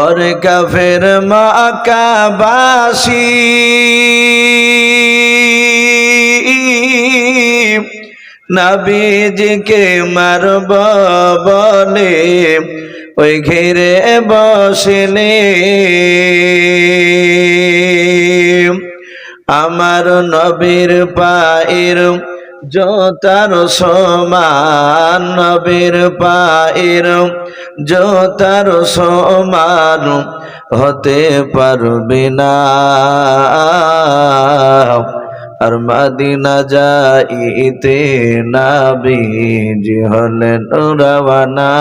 পরে কাফের মাকাবাসী। নবীজিকে মারব বলে ওই ঘিরে বসলে আমার নবীর পায়ের জোতার সমান নবীর পায়ের জোতার সমান হতে পারবে না। আর মাদিনা যাইতে নাবিজি হলেন রওয়ানা।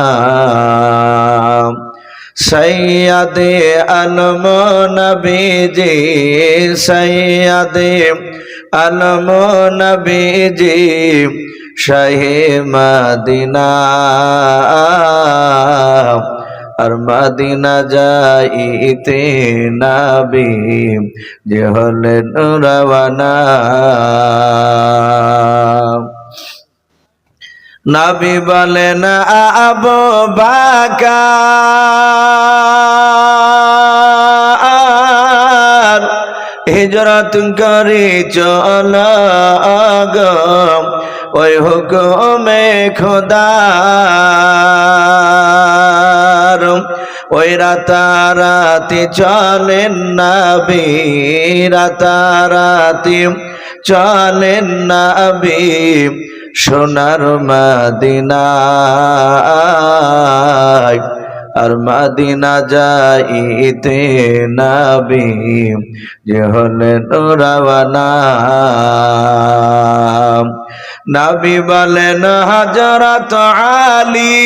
সৈয়াদে আলম নবীজি, সৈয়াদে আলম নবীজি শাহে মদিনা। আর মদিনা যাইতে নাবি, যে হলেন রওয়ানা নাবি বলেন, আব বাকার হিজরত করি চল গো ওই হুকুমে খোদার। ওই রাতারাতি চলেন নাবি, রাতারাতি চলেন নাবি, সোনার মদিনায়। আর মাদিনা যাইতে নাবি যে হলেন রাওয়ানা নাবি বলেন হাজরত আলী,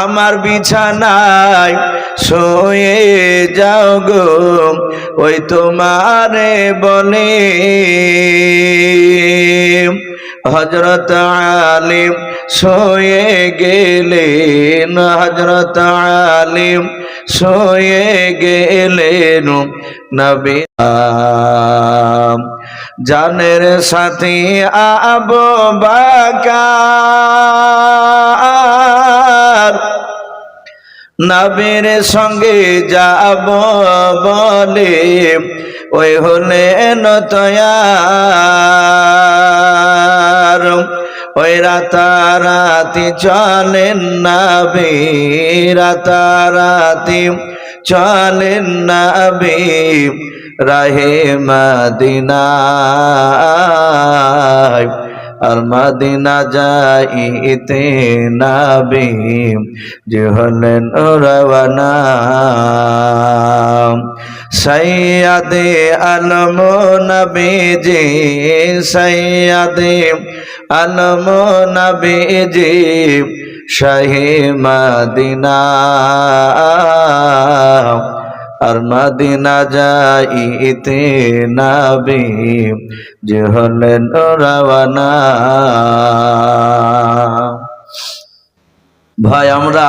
আমার বিছানায় শুয়ে যাও গো, ওই তোমারে বলে। হজরত আলিম শুয়ে গেলেন হজরত আলিম শুয়ে গেলেন নবী জানের সাথী আব বাকার। নবীর সঙ্গে যাব বলে ওই হলেন তয়ার। ওই রাতারাতি চলেন নাবি রাতারাতি চলেন নাবি রাহে মদিনা আর মদিনা যাইতে নাবি যে হলেন রওয়ানা সৈয়াদে আলম নবীজি, সৈয়াদে আলম নবীজি, শাহে মদিনা। আর মদিনা যাইতে নাবি যে হলেন রওয়ানা। ভাই, আমরা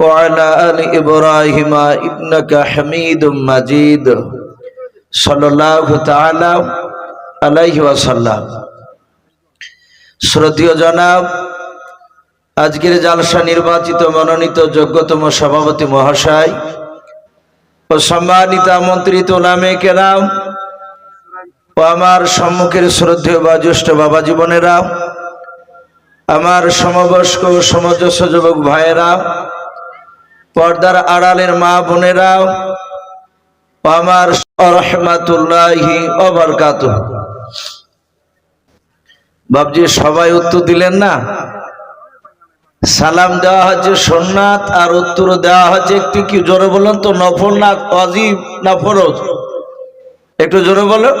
وعلى آل إبراهيم إنك حميد مجيد صلى الله تعالى عليه وسلم শ্রদ্ধীয় জনাব আজকের জালসা নির্বাচিত মনোনীত যোগ্যতম সভাপতি মহাশয় ও সম্মানিত আমন্ত্রিত নামে কেরাম ও আমার সম্মুখের শ্রদ্ধেয় বা জ্যেষ্ঠ বাবা জীবনেরা আমার সমবয়স্ক ও সমজস্ব যুবক ভাইয়েরা পর্দার আড়ালের মা বোনেরা ও আমার রহমাতুল্লাহি অবরকাত বাবজি সবাই উত্তর দিলেন না? সালাম দেওয়া হচ্ছে সোননাথ আর উত্তর দেওয়া হচ্ছে একটু কি জোরে বলুন তো নফর না অজীব না ফরজ? একটু জোরে বলো।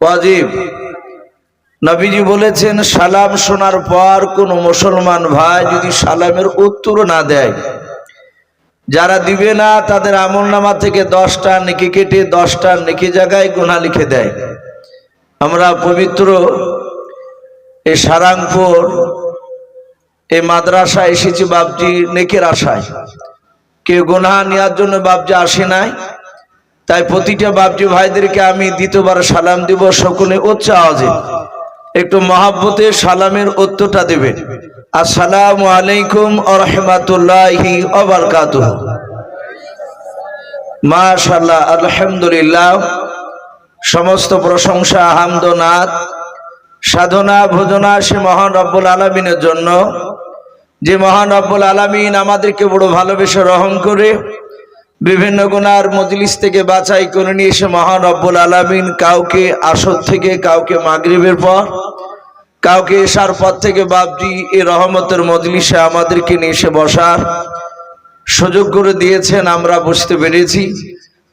অজীব নবীজি বলেছেন, সালাম শোনার পর কোন মুসলমান ভাই যদি সালামের উত্তর না দেয় যারা দিবে না, তাদের আমল নামা থেকে দশটা নেকি কেটে দশটা নেকি জায়গায় গুণা লিখে দেয়। আমরা পবিত্র এই সারাংপুর এই মাদ্রাসা এসেছি বাপজি নেকের আশায়। কেউ গুনাহ নেওয়ার জন্য বাপজি আসে নাই, তাই প্রতিটা বাপজি ভাইদেরকে আমি দ্বিতীয়বার সালাম দিব, সকলে উচ্চ আওয়াজে একটু মহাব্বতে সালামের উত্তরটা দেবেন। আসসালামু আলাইকুম আ রহমাতুল্লাহি অবরকাতুহ মাশাল্লাহ আলহামদুলিল্লাহ। সমস্ত প্রশংসা হামদনাথ সাধনা, ভোজনা সে মহান রব্বুল আলমিনের জন্য। যে মহান রব্বুল আলমিন আমাদেরকে বড় ভালোবেসে রহম করে বিভিন্ন গুণার মজলিস থেকে বাছাই করে নিয়ে এসে মহান রব্বুল আলমিন কাউকে আসর থেকে কাউকে মাগরিবের পর কাউকে এসার পর থেকে বাপজি এ রহমতের মজলিসে আমাদেরকে নিয়ে এসে বসার সুযোগ করে দিয়েছেন, আমরা বুঝতে পেরেছি।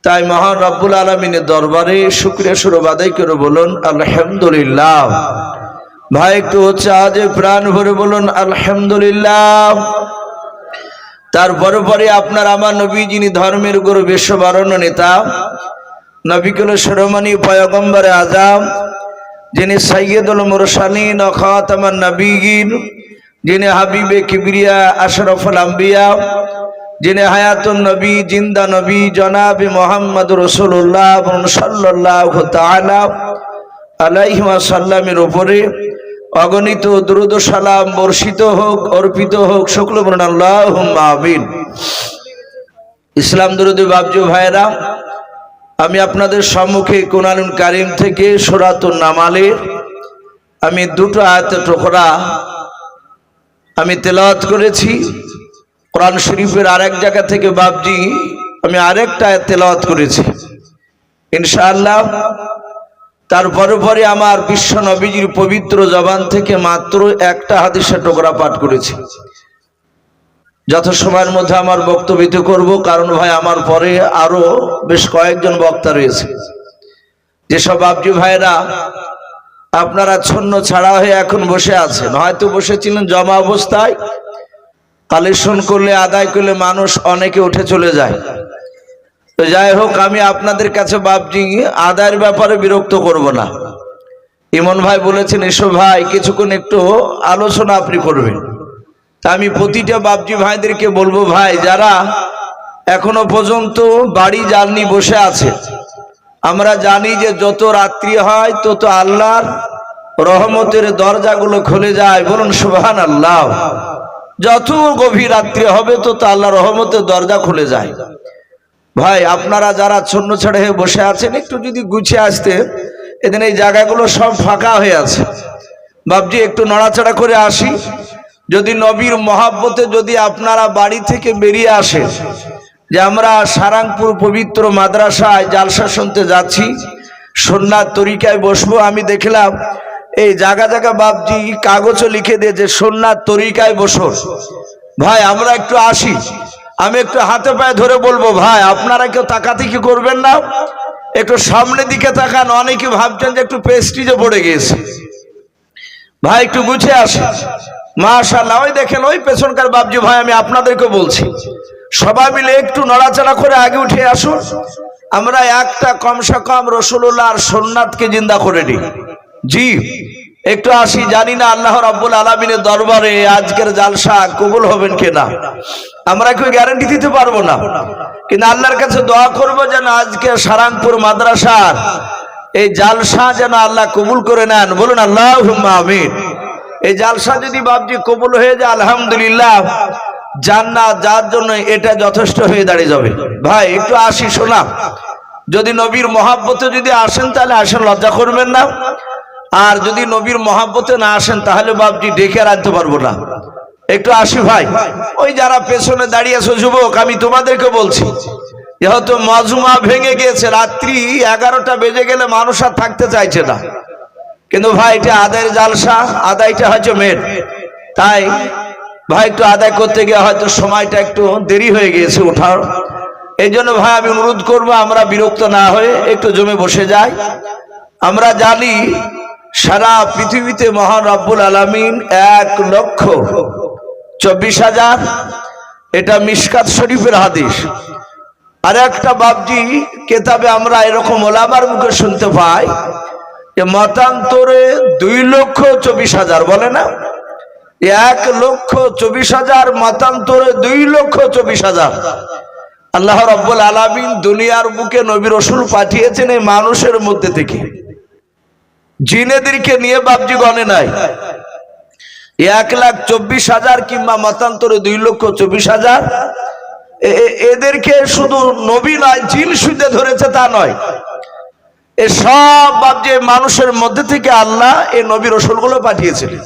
তাই মহান রব্বুল আলমিনের দরবারে শুক্রিয়া সুরব আদায় করে বলুন, আলহামদুলিল্লাহ। ভাই, একটু হচ্ছে আজ প্রাণ ভরে বলুন, আলহামদুলিল্লাহ। তারপরে পরে আপনার আমার নবী যিনি ধর্মের গুরু, বিশ্ববারণ্য নেতা নবিকুল শিরোমণি পয়গম্বরে আজাম যিনি সৈয়দুল মুরসালিন খাতামান নবীগিন যিনি হাবিবে কিবরিয়া আশরফুল আম্বিয়া, যিনি হায়াতুল নবী, জিন্দা নবী, জনাবি মোহাম্মদ রসুল্লাহ সাল্লাহ তালা আলাইহিমা সাল্লামের উপরে অগণিত দ্রুত সালাম বর্ষিত হোক, অর্পিত হোক শুক্ল বরণ আল্লাহ ইসলাম দুরুদ বাবজু ভাইরা আমি আপনাদের সম্মুখে কোরআনুল কারিম থেকে সোরাতুল নামালের আমি দুটো আয়ত টোকরা আমি তেলাওয়াত করেছি। কোরআন শরীফের আরেক জায়গা থেকে বাবজি আমি আরেকটা আয়াত তেলাওয়াত করেছি। ইনশাআল্লাহ তারপরে পরে আমার বিশ্ব নবীজির পবিত্র জবান থেকে মাত্র একটা হাদিসা টোকরা পাঠ করেছি। যত সময়ের মধ্যে আমার বক্তব্য করব, কারণ ভাই আমার পরে আরও বেশ কয়েকজন বক্তা রয়েছে। যেসব বাবজি ভাইরা আপনারা ছন্ন ছাড়া হয়ে এখন বসে আছেন, হয়তো বসেছিলেন জমা অবস্থায়, কালেকশন করলে, আদায় করলে মানুষ অনেকে উঠে চলে যায়। তো যাই হোক, আমি আপনাদের কাছে বাবজি আদায়ের ব্যাপারে বিরক্ত করব না। ইমন ভাই বলেছেন, এসো ভাই, কিছুক্ষণ একটু আলোচনা আপনি করবেন। আমি প্রতিটা বাবজি ভাইদেরকে বলব, ভাই, যারা এখনও পর্যন্ত বাড়ি জাননি, বসে আছে। আমরা জানি যে যত রাত্রি হয়, তত আল্লাহর রহমতের দরজাগুলো খুলে যায়। বলুন সুবহান আল্লাহ যত গভীর রাত্রি হবে, তত আল্লাহ রহমতের দরজা খুলে যায়। ভাই, আপনারা যারা ছন্ন ছেড়ে হয়ে বসে আছেন, একটু যদি গুছিয়ে আসতে, এদিন এই জায়গাগুলো সব ফাঁকা হয়ে আছে। বাবজি একটু নড়াচড়া করে আসি। যদি নবীর মহাব্বতে যদি আপনারা বাড়ি থেকে বেরিয়ে আসেন যে আমরা সারাংপুর পবিত্র মাদ্রাসায় জালসা শুনতে যাচ্ছি সন্ন্যার তরিকায় বসবো, আমি দেখলাম এই জায়গা জায়গা বাবজি কাগজও লিখে দিয়েছে সন্ন্যার তরিকায় বসো। ভাই, আমরা একটু আসি। আমি একটু হাতে পায়ে ধরে বলব, ভাই, আপনারা কেউ তাকাতিকি করবেন না? একটু সামনের দিকে তাকান, অনেকে ভাবছেন যে একটু পেস্টিজে পড়ে গিয়েছে ভাই, একটু গুছিয়ে আসি। মাশাল্লাহ ওই দেখেন, ওই পেছনকার বাবজি ভাই, আমি আপনাদেরকে বলছি, সবাই মিলে একটু নড়াচড়া করে আগে উঠে আসুন আমরা একটা কমসে কম রসুল্লাহ আর সোননাথকে জিন্দা করে নিই। জি, একটু আসি, জানি না আল্লাহ রাব্বুল আলমিনের দরবারে আজকের জালসা কবুল হবেন কিনা। আমরা কেউ গ্যারান্টি দিতে পারব না? কিন্তু আল্লাহর কাছে দোয়া করব যেন আজকে সারাংপুর মাদ্রাসার এই জালসা যেন আল্লাহ কবুল করে নেন, বলুন আল্লাহ আমিন। এই জালসা যদি বাবজি কবুল হয়ে যায়, আলহামদুলিল্লাহ, জান্নাত যার জন্য এটা যথেষ্ট হয়ে দাঁড়িয়ে যাবে। ভাই, একটু আসি, শোনা। যদি নবীর মহাব্বতে যদি আসেন, তাহলে আসেন, লজ্জা করবেন না। আর যদি নবীর মহাব্বতে না আসেন, তাহলে বাবজি ডেকে রাখতে পারব না। একটু আসি, ভাই। ওই যারা পেছনে দাঁড়িয়ে আছো, যুবক, আমি তোমাদেরকে বলছি যেহেতু মজুমা ভেঙে গিয়েছে। রাত্রি এগারোটা বেজে গেলে মানুষ আর থাকতে চাইছে না। কিন্তু ভাই, এটা আদায়ের জালসা, আদায়টা হয়তো মেন। তাই ভাই, একটু আদায় করতে গিয়ে হয়তো সময়টা একটু দেরি হয়ে গিয়েছে ওঠার এই জন্য ভাই, আমি অনুরোধ করব, আমরা বিরক্ত না হয়ে একটু জমে বসে যাই। আমরা জানি সারা পৃথিবীতে মহান রব্বুল আলমিন এক লক্ষ চব্বিশ হাজার। এটা মিসকাত শরীফের হাদিস। আর একটা বাবজি কেতাবে আমরা এরকম ওলামার মুখে শুনতে পাই যে মতান্তরে দুই লক্ষ চব্বিশ হাজার বলে না? এক লক্ষ চব্বিশ হাজার, মতান্তরে দুই লক্ষ চব্বিশ হাজার। আল্লাহ রব্বুল আলামিন দুনিয়ার বুকে নবীর রসুল পাঠিয়েছেন এই মানুষের মধ্যে থেকে। জিনেদেরকে নিয়ে বাবজি গণে নাই। এক লাখ চব্বিশ হাজার কিংবা মতান্তরে দুই লক্ষ চব্বিশ হাজার এদেরকে শুধু নবী নয়, জিন সুদে ধরেছে তা নয়। এ সব বাবজি মানুষের মধ্যে থেকে আল্লাহ এই নবী রসুলগুলো পাঠিয়েছিলেন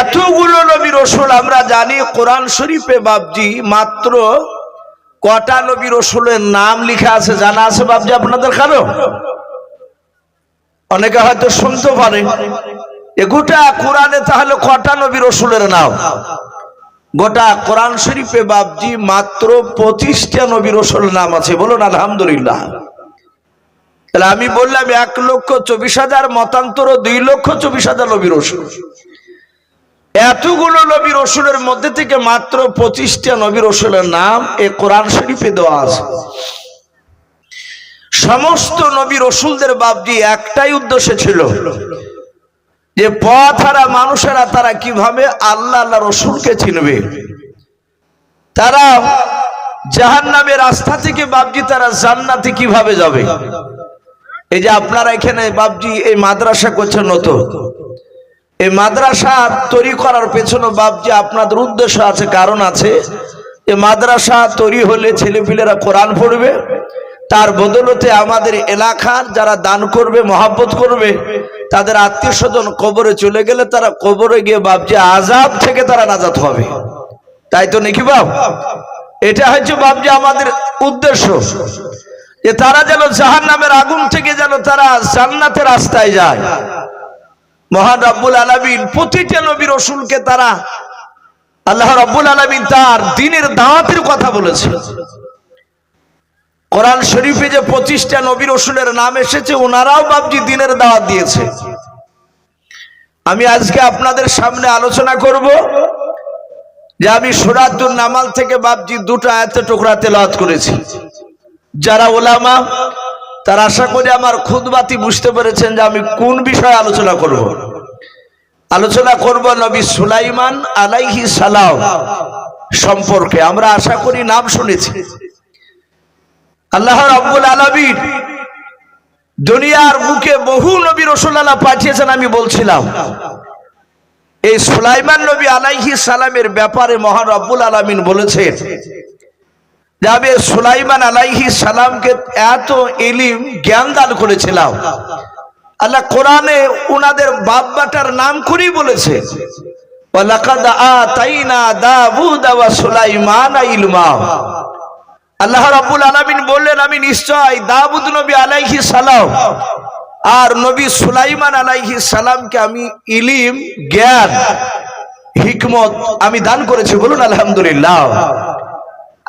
এতগুলো নবী রসুল আমরা জানি, কোরআন শরীফে বাবজি মাত্র কটা নবী রসুলের নাম লিখা আছে, জানা আছে বাবজি আপনাদের কারও? অনেকে হয়তো শুনতে পারে। এ গোটা কোরআনে তাহলে কটা নবী রসুলের নাম? গোটা কোরআন শরীফে বাবজি মাত্র পঁচিশটা নবী রসুলের নাম আছে। বলুন, আলহামদুলিল্লাহ। তাহলে আমি বললাম, এক লক্ষ চব্বিশ হাজার মতান্তর দুই লক্ষ চব্বিশ হাজার নবী রসুল। এতগুলো নবী রসুলের মধ্যে থেকে মাত্র পঁচিশটা নবী রসুলের নাম এ কোরআন শরীফে দেওয়া আছে। সমস্ত নবী রসুলদের বাবজি একটাই উদ্দেশ্য ছিল যে পথ হারা মানুষেরা তারা কীভাবে আল্লাহ আল্লাহ রসুলকে চিনবে? তারা জাহান নামের রাস্তা থেকে বাবজি তারা জান্নাতে কীভাবে যাবে? এই যে আপনারা এখানে বাবজি এই মাদ্রাসা করছেন নতুন এই মাদ্রাসা তৈরি করার পেছনে বাবজি আপনাদের উদ্দেশ্য আছে, কারণ আছে যে মাদ্রাসা তৈরি হলে ছেলেপিলেরা কোরআন পড়বে তার বদলতে আমাদের এলাকার যারা দান করবে, মহাব্বত করবে, তাদের আত্মীয় স্বজন কবরে চলে গেলে তারা কবরে গিয়ে বাবজি আজাব থেকে তারা নাজাত হবে। তাই তো নাকি বাব এটা হচ্ছে বাবজি আমাদের উদ্দেশ্য। যে তারা যেন জাহান নামের আগুন থেকে যেন তারা জান্নাতের রাস্তায় যায়। মহান রব্বুল আলমিন প্রতিটা নবী রসুলকে তারা আল্লাহ রব্বুল আলমিন তার দিনের দাওয়াতের কথা বলেছে কোরআন শরীফে যে পঁচিশটা নবী রসুলের নাম এসেছে, ওনারাও বাবজি দিনের দাওয়াত দিয়েছে। আমি আজকে আপনাদের সামনে আলোচনা করব যে আমি সুরাতুর নামাল থেকে বাবজি দুটো আয়াতে টুকরা তেলাওয়াত করেছি। যারা ওলামা, তার আশা করি আমার খুদবাতি বুঝতে পেরেছেন যে আমি কোন বিষয়ে আলোচনা করব। আলোচনা করব নবী সুলাইমান আলাইহি সালাম সম্পর্কে। আমরা আশা করি নাম শুনেছি। আল্লাহ রাব্বুল আলামিন দুনিয়ার বুকে বহু নবী রসুল্লাহ পাঠিয়েছেন আমি বলছিলাম। এই সুলাইমান নবী আলাইহি সালামের ব্যাপারে মহান রব্বুল আলামিন বলেছেন যে আমি সুলাইমান আলাইহি সালামকে এত ইলিম, জ্ঞান দান করেছিলাম। আল্লাহ কোরআনে উনাদের বাব্বাটার নাম করেই বলেছে। ওয়ালাকাদ আতাইনা দাউদ ওয়া সুলাইমান ইলমা আল্লাহ রাব্বুল আলামিন বললেন, আমি নিশ্চয় দাউদ নবী আলাইহি সালাম আর নবী সুলাইমান আলাইহি সালামকে আমি ইলিম, জ্ঞান, হিকমত আমি দান করেছি। বলুন, আলহামদুলিল্লাহ।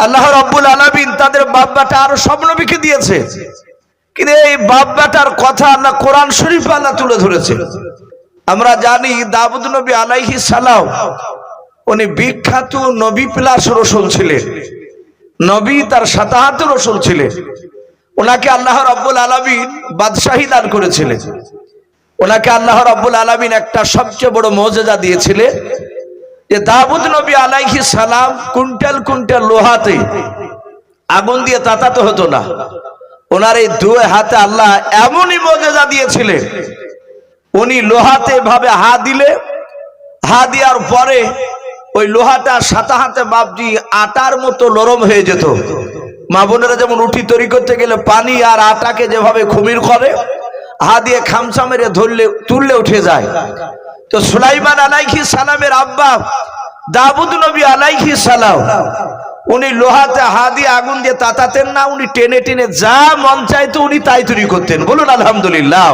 আল্লাহ রাব্বুল আলামিন তাদের বাব্বাটা আরও সব নবীকে দিয়েছে। কিন্তু এই বাব্বাটার কথা আল্লাহ কোরআন শরীফ আল্লাহ তুলে ধরেছে। আমরা জানি দাউদ নবী আলাইহি সালাম, উনি বিখ্যাত নবী প্লাস রসুল ছিলেন। নবী তার সাতাহাত রসুল ছিলেন। ওনাকে আল্লাহ রাব্বুল আলামিন বাদশাহী দান করেছিলেন। ওনাকে আল্লাহ রাব্বুল আলামিন একটা সবচেয়ে বড় মর্যাদা দিয়েছিলেন যে দাউদ নবী আলাইহি সালাম কুইন্টাল কুইন্টাল লোহাতে আগুন দিয়ে তাতাতে হতো না। ওনার এই দুই হাতে আল্লাহ এমনই মর্যাদা দিয়েছিলেন। উনি লোহাতে ভাবে হা দিলে হা দেওয়ার পরে ওই লোহাটা সাতা হাতে বাপজি আটার মতো নরম হয়ে যেত। মা বোনেরা যেমন উঠি তৈরি করতে গেলে পানি আর আটাকে যেভাবে খুমির করে হা দিয়ে খামসা মেরে ধরলে, তুললে উঠে যায়। তো সুলাইমান আলাইহি সালামের আব্বা দাবুদ নবী আলাইহি সালাম, উনি লোহাতে হা দিয়ে আগুন দিয়ে তাতাতেন না, উনি টেনে টেনে যা মন চাইতো উনি তাই তৈরি করতেন। বলুন, আলহামদুলিল্লাহ।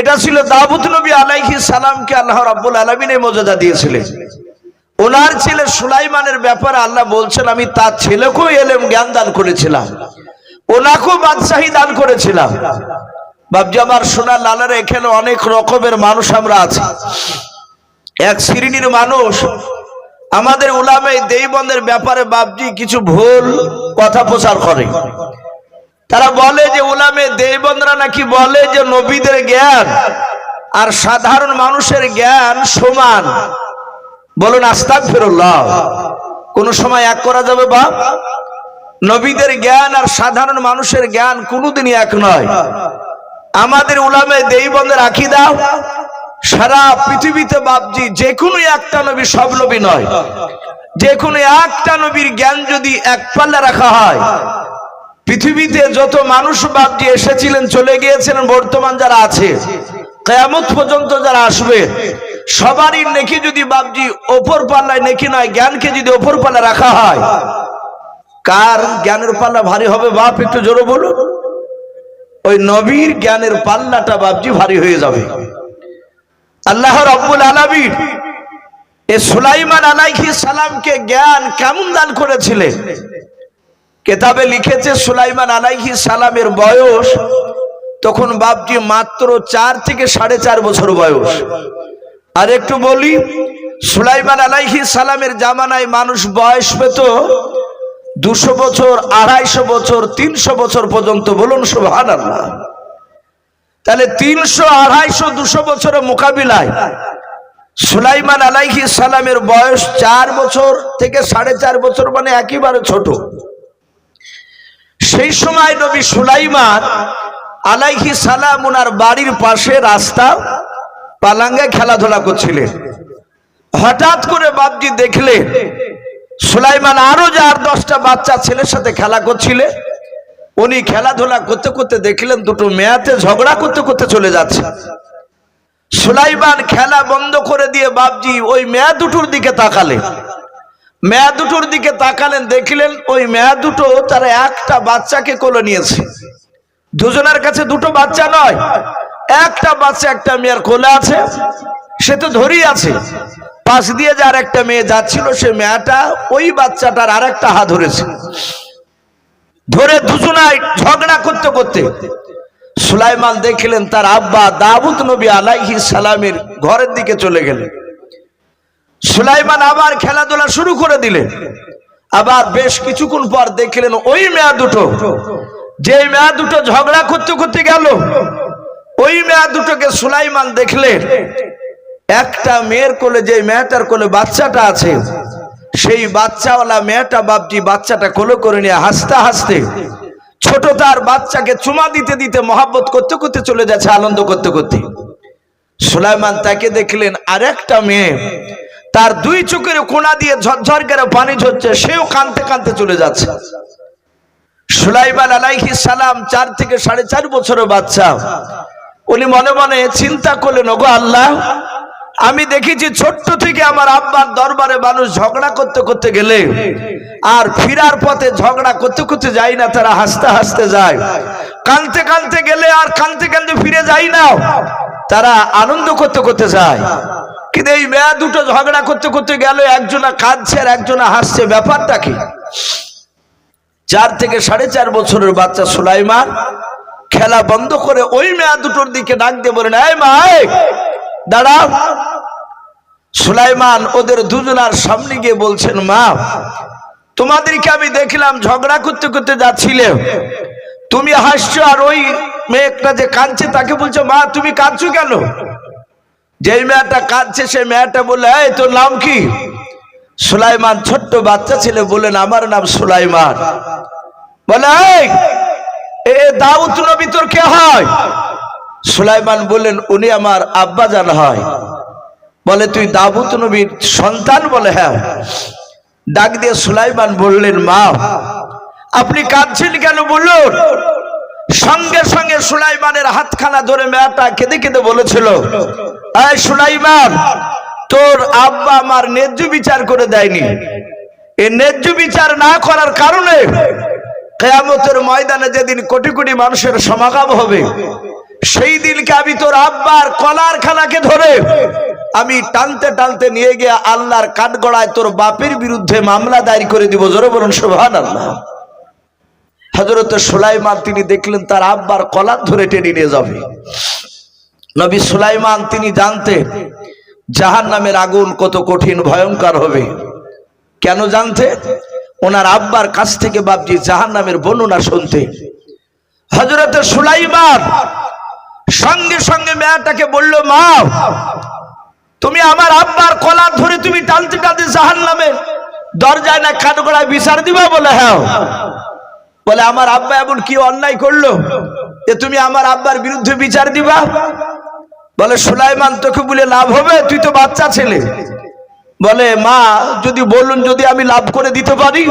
এটা ছিল দাবুদ নবী আলাইহি সালামকে আল্লাহ রাব্বুল আলামিন এই মর্যাদা দিয়েছিলেন। ওনার ছেলে সুলাইমানের ব্যাপারে আল্লাহ বলছেন, আমি তার ছেলেকেও এলেম জ্ঞান দান করেছিলাম। ওনাকেও বাদশাহী দান করেছিলাম। বাবজি আমার সোনার লালার এখানে অনেক রকমের মানুষ আমরা আছি। এক শ্রেণির মানুষ। আমাদের উলামে দেইবন্দের ব্যাপারে বাবজি কিছু ভুল কথা প্রচার করে। তারা বলে যে, উলামে দেইবন্দরা নাকি বলে যে, নবীদের জ্ঞান আর সাধারণ মানুষের জ্ঞান সমান। বলুন আস্তাক ফেরুল্লাহ কোন সময় এক করা যাবে বা? নবীদের জ্ঞান আর সাধারণ মানুষের জ্ঞান কোনোদিনই এক নয়। আমাদের উলামে দেইবন্দের আকিদা, সারা পৃথিবীতে বাপজি যে কোনো একটা নবী সব নবী নয়। যে কোনো একটা নবীর জ্ঞান যদি এক পাল্লা রাখা হয়, পৃথিবীতে যত মানুষ বাপজি এসেছিলেন, চলে গিয়েছিলেন, বর্তমান যারা আছে, কেয়ামত পর্যন্ত যারা আসবে সবারই নেকি যদি বাপজি ওপর পাল্লায় নেকি নয়, জ্ঞানকে যদি ওপর পাল্লা রাখা হয়, কার জ্ঞানের পাল্লা ভারী হবে বাপ? একটু জোরে বলুন। ওই নবীর জ্ঞানের পাল্লাটা বাপজি ভারী হয়ে যাবে। আল্লাহ রব্বুল আলামিন এ সুলাইমান আলাইহিস সালামকে জ্ঞান কেমন দান করেছিলেন? কেতাবে লিখেছে, সুলাইমান আলাইহি সালামের বয়স তখন বাপজি মাত্র চার থেকে সাড়ে চার বছর বয়স। আর একটু বলি, সুলাইমান আলাইহি সালামের জামানায় মানুষ বয়স পেত দুশো বছর, আড়াইশো বছর, তিনশো বছর পর্যন্ত। বলুন সুহান আল্লাহ তাহলে তিনশো, আড়াইশো, দুশো বছরের মোকাবিলায় সুলাইমান আলাইহি সালামের বয়স চার বছর থেকে সাড়ে চার বছর মানে একেবারে ছোট। সেই সময় নবী সুলাইমান আলাইহি সালাম ওনার বাড়ির পাশে রাস্তা পালাঙ্গে খেলাধুলা করছিলেন হঠাৎ করে বাপজি দেখলে, সুলাইমান আরও যে আর দশটা বাচ্চা ছেলের সাথে খেলা করছিলে, উনি খেলাধুলা করতে করতে দেখলেন দুটো মেয়াতে ঝগড়া করতে করতে চলে যাচ্ছে। সুলাইমান খেলা বন্ধ করে দিয়ে বাপজি ওই মেয়া দুটোর দিকে তাকালেন মেয়া দুটোর দিকে তাকালেন, দেখলেন ওই মেয়া দুটো তারা একটা বাচ্চাকে কোলে নিয়েছে। দুজনের কাছে দুটো বাচ্চা নয় একটা বাচ্চা একটা মেয়ের কোলে আছে, সে তো ধরেই আছে। পাশ দিয়ে যার একটা মেয়ে যাচ্ছিল, সে মেয়েটা ওই বাচ্চাটার আর একটা হাত ধরেছে। ধরে দুজনায় ঝগড়া করতে করতে সুলাইমান দেখলেন তার আব্বা দাবুদ নবী আলাইহি সালামের ঘরের দিকে চলে গেলেন। সুলাইমান আবার খেলাধুলা শুরু করে দিলেন। আবার বেশ কিছুক্ষণ পর দেখলেন ওই মেয়া দুটো যে মেয়া দুটো ঝগড়া করতে করতে গেল ওই মেয়া দুটোকে সুলাইমান দেখলেন একটা মেয়ের কোলে যে মেয়েটার কোলে বাচ্চাটা আছে, সেই বাচ্চাওয়ালা মেয়েটা বাপজি বাচ্চাটা কোলে করে নিয়ে হাসতে হাসতে ছোট তার বাচ্চাকে চুমা দিতে দিতে মহাব্বত করতে করতে চলে যাচ্ছে, আনন্দ করতে করতে। সুলাইমান তাকে দেখলেন, আরেকটা মেয়ে তার দুই চোখের কোনা দিয়ে ঝরঝর করে পানি ঝরছে, সেও কানতে কানতে চলে যাচ্ছে। সুলাইমান আলাইহি সালাম চার থেকে সাড়ে চার বছরের বাচ্চা। উনি মনে মনে চিন্তা করলেন, ওগো আল্লাহ, আমি দেখেছি ছোট্ট থেকে আমার আব্বার দরবারে মানুষ ঝগড়া করতে করতে গেলে আর ফিরার পথে ঝগড়া করতে করতে যায় না, তারা হাসতে হাসতে যায়। কানতে কানতে গেলে আর কানতে কানতে ফিরে যায় না, তারা আনন্দ করতে করতে যায়। কিন্তু এই মেয়া দুটো ঝগড়া করতে করতে গেল একজনা কাঁদছে আর একজনা হাসছে, ব্যাপারটা কি? চার থেকে সাড়ে চার বছরের বাচ্চা সুলাইমান খেলা বন্ধ করে ওই মেয়া দুটোর দিকে ডাক দিয়ে বলেন, এই মা দাঁড়াও সুলাইমান ওদের দুজনার সামনে গিয়ে বলছেন, মা, তোমাদেরকে আমি দেখলাম ঝগড়া করতে করতে যাচ্ছিলে। তুমি হাসছো আর ওই মেয়েটা যে কাঁদছে তাকে বলছো, মা, তুমি কাঁদছো কেন? যেই মেয়েটা কাঁদছে, সেই মেয়েটা বললে, এই, তোর নাম কি? সুলাইমান ছোট্ট বাচ্চা ছেলে বললেন, আমার নাম সুলাইমান। বলে এ দাউদ নবী তোর কে হয়? সুলাইমান বললেন, উনি আমার আব্বা জান হয়। বলে, তুই দাবুত নবীর সন্তান বলে হ্যাঁ। ডাক দিয়ে সুলাইমান বললেন, মা, আপনি কাঁদছেন কেন বলুন? সঙ্গে সঙ্গে সুলাইমানের হাতখানা ধরে মেয়েটা কেঁদে কেঁদে বলেছিল, এই সুলাইমান, তোর আব্বা আমার ন্যায্য বিচার করে দেয়নি। এ ন্যায্য বিচার না করার কারণে কেয়ামতের ময়দানে যেদিন কোটি কোটি মানুষের সমাগম হবে, সেই দিনকে আমি তোর আব্বার কলার খানাকে ধরে আমি টানতে টানতে নিয়ে গিয়ে আল্লাহর কাঠগড়ায় তোর বাপের বিরুদ্ধে মামলা দায়ের করে দিব। জোরে বলুন সোহান আল্লাহ হজরত সুলাইমান, তিনি দেখলেন তার আব্বার কলার ধরে টেনে নিয়ে যাবে। নবী সুলাইমান, তিনি জানতেন জাহান নামের আগুন কত কঠিন, ভয়ঙ্কর হবে। কেন জানতে? ওনার আব্বার কাছ থেকে বাপজি জাহান নামের বর্ণনা শুনতে। হজরত সুলাইমান সঙ্গে সঙ্গে মেয়েটাকে বলল, মা, তুমি আমার আব্বার কলার ধরে তুমি টানতে টানতে জাহান নামে দরজায় না কাঠগড়ায় বিচার দিবা বলে? হ্যাঁ। বলে, আমার আব্বা এমন কি অন্যায় করল? যে তুমি আমার আব্বার বিরুদ্ধে বিচার দিবা? বলে, সুলাইমান তোকে বলে লাভ হবে? তুই তো বাচ্চা ছেলে। বলে মা যদি বলুন যদি আমি লাভ করে দিতে পারি?